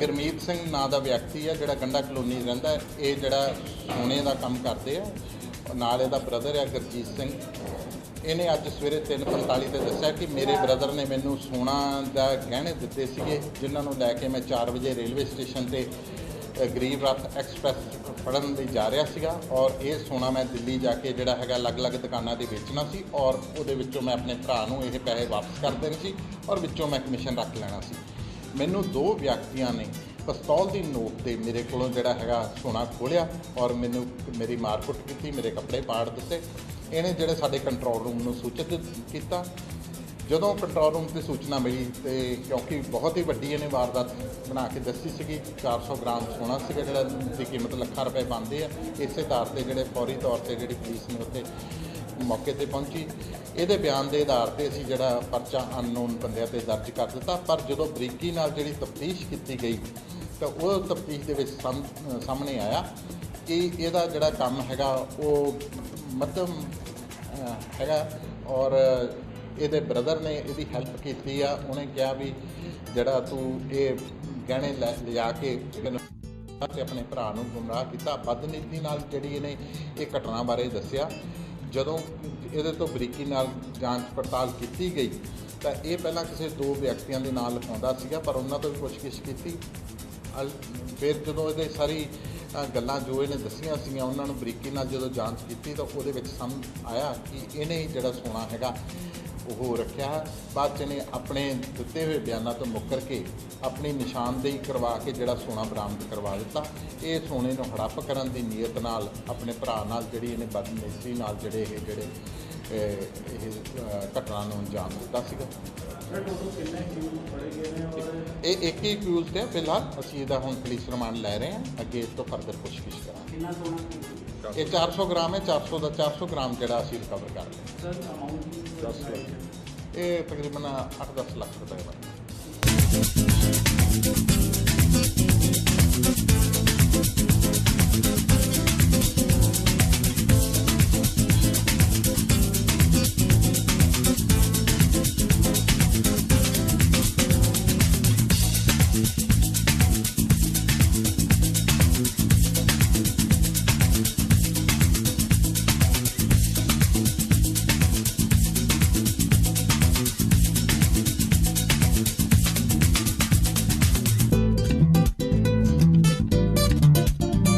ਗੁਰਮੀਤ ਸਿੰਘ ਨਾਂ ਦਾ ਵਿਅਕਤੀ ਆ, ਜਿਹੜਾ ਗੰਡਾ ਕਲੋਨੀ ਰਹਿੰਦਾ ਹੈ। ਇਹ ਜਿਹੜਾ ਸੋਨੇ ਦਾ ਕੰਮ ਕਰਦੇ ਆ, ਨਾਲ ਇਹਦਾ ਬ੍ਰਦਰ ਆ, ਗੁਰਜੀਤ ਸਿੰਘ ਇਹਨੇ ਅੱਜ ਸਵੇਰੇ 3:45 ਤੇ ਦੱਸਿਆ ਕਿ ਮੇਰੇ ਬ੍ਰਦਰ ਨੇ ਮੈਨੂੰ ਸੋਨਾ ਦਾ ਗਹਿਣੇ ਦਿੱਤੇ ਸੀਗੇ, ਜਿਨ੍ਹਾਂ ਨੂੰ ਲੈ ਕੇ ਮੈਂ 4 ਵਜੇ ਰੇਲਵੇ ਸਟੇਸ਼ਨ ਤੇ ਗਰੀਬ ਰੱਥ ਐਕਸਪ੍ਰੈਸ ਫੜਨ ਲਈ ਜਾ ਰਿਹਾ ਸੀਗਾ ਔਰ ਇਹ ਸੋਨਾ ਮੈਂ ਦਿੱਲੀ ਜਾ ਕੇ ਜਿਹੜਾ ਹੈਗਾ ਅਲੱਗ-ਅਲੱਗ ਦੁਕਾਨਾਂ ਤੇ ਵੇਚਣਾ ਸੀ ਔਰ ਉਹਦੇ ਵਿੱਚੋਂ ਮੈਂ ਆਪਣੇ ਭਰਾ ਨੂੰ ਇਹ ਪੈਸੇ ਵਾਪਸ ਕਰ ਦੇਣੇ ਸੀ ਔਰ ਵਿੱਚੋਂ ਮੈਂ ਕਮਿਸ਼ਨ ਰੱਖ ਲੈਣਾ ਸੀ। ਮੈਨੂੰ ਦੋ ਵਿਅਕਤੀਆਂ ਨੇ ਪਿਸਤੌਲ ਦੀ ਨੋਕ ਤੇ ਮੇਰੇ ਕੋਲੋਂ ਜਿਹੜਾ ਹੈਗਾ ਸੋਨਾ ਖੋਲਿਆ ਔਰ ਮੈਨੂੰ ਮੇਰੀ ਮਾਰਕੁੱਟ ਕੀਤੀ, ਮੇਰੇ ਕੱਪੜੇ ਪਾੜ ਦਿੱਤੇ। ਇਹਨੇ ਜਿਹੜੇ ਸਾਡੇ ਕੰਟਰੋਲ ਰੂਮ ਨੂੰ ਸੂਚਿਤ ਕੀਤਾ ਜਦੋਂ ਕੰਟਰੋਲ ਰੂਮ ਤੇ ਸੂਚਨਾ ਮਿਲੀ ਤੇ ਕਿਉਂਕਿ ਬਹੁਤ ਹੀ ਵੱਡੀ ਇਹਨੇ ਵਾਰਦਾਤ ਬਣਾ ਕੇ ਦੱਸੀ ਸੀਗੀ 400 ਗ੍ਰਾਮ ਸੋਨਾ ਸੀਗਾ ਜਿਹੜਾ ਦੀ ਕੀਮਤ ਲੱਖਾਂ ਰੁਪਏ ਬਣਦੀ ਹੈ ਇਸੇ ਆਧਾਰ ਤੇ ਜਿਹੜੇ ਫੌਰੀ ਤੌਰ ਤੇ ਜਿਹੜੀ ਪੁਲਿਸ ਨੇ ਉੱਥੇ ਮੌਕੇ ਤੇ ਪਹੁੰਚੀ। ਇਹਦੇ ਬਿਆਨ ਦੇ ਆਧਾਰ ਤੇ ਅਸੀਂ ਜਿਹੜਾ ਪਰਚਾ ਅਨਨੋਨ ਬੰਦਿਆਂ ਤੇ ਦਰਜ ਕਰ ਦਿੱਤਾ, ਪਰ ਜਦੋਂ ਬਰੀਕੀ ਨਾਲ ਜਿਹੜੀ ਤਫਤੀਸ਼ ਕੀਤੀ ਗਈ, ਤਾਂ ਉਹ ਤਫਤੀਸ਼ ਦੇ ਵਿੱਚ ਸਾਹਮ- ਸਾਹਮਣੇ ਆਇਆ ਕਿ ਇਹਦਾ ਜਿਹੜਾ ਕੰਮ ਹੈਗਾ, ਉਹ ਮੱਧਮ ਹੈਗਾ ਔਰ ਇਹਦੇ ਬ੍ਰਦਰ ਨੇ ਇਹਦੀ ਹੈਲਪ ਕੀਤੀ ਆ। ਉਹਨੇ ਕਿਹਾ ਵੀ ਜਿਹੜਾ ਤੂੰ ਇਹ ਗਹਿਣੇ ਲੈ- ਲਿਆ ਕੇ ਤੇ ਆਪਣੇ ਭਰਾ ਨੂੰ ਗੁੰਮਰਾਹ ਕੀਤਾ। ਬਦਨੀਤੀ ਨਾਲ ਜਿਹੜੀ ਇਹਨੇ ਇਹ ਘਟਨਾ ਬਾਰੇ ਦੱਸਿਆ। ਜਦੋਂ ਇਹਦੇ ਤੋਂ ਬਰੀਕੀ ਨਾਲ ਜਾਂਚ ਪੜਤਾਲ ਕੀਤੀ ਗਈ, ਤਾਂ ਇਹ ਪਹਿਲਾਂ ਕਿਸੇ ਦੋ ਵਿਅਕਤੀਆਂ ਦੇ ਨਾਲ ਲਿਖਾਉਂਦਾ ਸੀਗਾ, ਪਰ ਉਹਨਾਂ ਤੋਂ ਵੀ ਪੁੱਛਗਿੱਛ ਕੀਤੀ। ਫਿਰ ਜਦੋਂ ਇਹਦੇ ਸਾਰੀ ਗੱਲਾਂ ਜੋ ਇਹਨੇ ਦੱਸੀਆਂ ਸੀਗੀਆਂ, ਉਹਨਾਂ ਨੂੰ ਬਰੀਕੀ ਨਾਲ ਜਦੋਂ ਜਾਂਚ ਕੀਤੀ ਤਾਂ ਉਹਦੇ ਵਿੱਚ ਸਮਝ ਆਇਆ ਕਿ ਇਹਨੇ ਹੀ ਜਿਹੜਾ ਸੋਨਾ ਹੈਗਾ ਉਹ ਰੱਖਿਆ ਹੈ। ਬਾਅਦ ਚ ਇਹਨੇ ਆਪਣੇ ਦਿੱਤੇ ਹੋਏ ਬਿਆਨਾਂ ਤੋਂ ਮੁੱਕਰ ਕੇ ਆਪਣੀ ਨਿਸ਼ਾਨਦੇਹੀ ਕਰਵਾ ਕੇ ਜਿਹੜਾ ਸੋਨਾ ਬਰਾਮਦ ਕਰਵਾ ਦਿੱਤਾ ਇਹ ਸੋਨੇ ਨੂੰ ਹੜੱਪ ਕਰਨ ਦੀ ਨੀਅਤ ਨਾਲ, ਆਪਣੇ ਭਰਾ ਨਾਲ ਜਿਹੜੀ ਇਹਨੇ ਬਦਨੀਤੀ ਨਾਲ ਜਿਹੜੇ ਇਹ ਜਿਹੜੇ ਇਹ ਘਟਨਾ ਨੂੰ ਅੰਜਾਮ ਦਿੱਤਾ ਸੀਗਾ। ਇਹ ਇੱਕ ਹੀ ਅਕਿਊਜ਼ਡ ਹੈ। ਫਿਲਹਾਲ ਅਸੀਂ ਇਹਦਾ ਹੁਣ ਪੁਲਿਸ ਰਿਮਾਂਡ ਲੈ ਰਹੇ ਹਾਂ। ਅੱਗੇ ਇਸ ਤੋਂ ਫਰਦਰ ਪੁੱਛਗਿੱਛ ਕਰਾਂਗੇ। ਕਿੰਨਾ ਸੋਨਾ ਇਹ 400 ਗ੍ਰਾਮ ਹੈ। 400 ਦਾ 400 ਗ੍ਰਾਮ ਜਿਹੜਾ ਅਸੀਂ ਰਿਕਵਰ ਕਰ ਲਿਆ। Sir amount lakh. ਇਹ ਤਕਰੀਬਨ 8-10 ਲੱਖ ਰੁਪਏ ਦਾ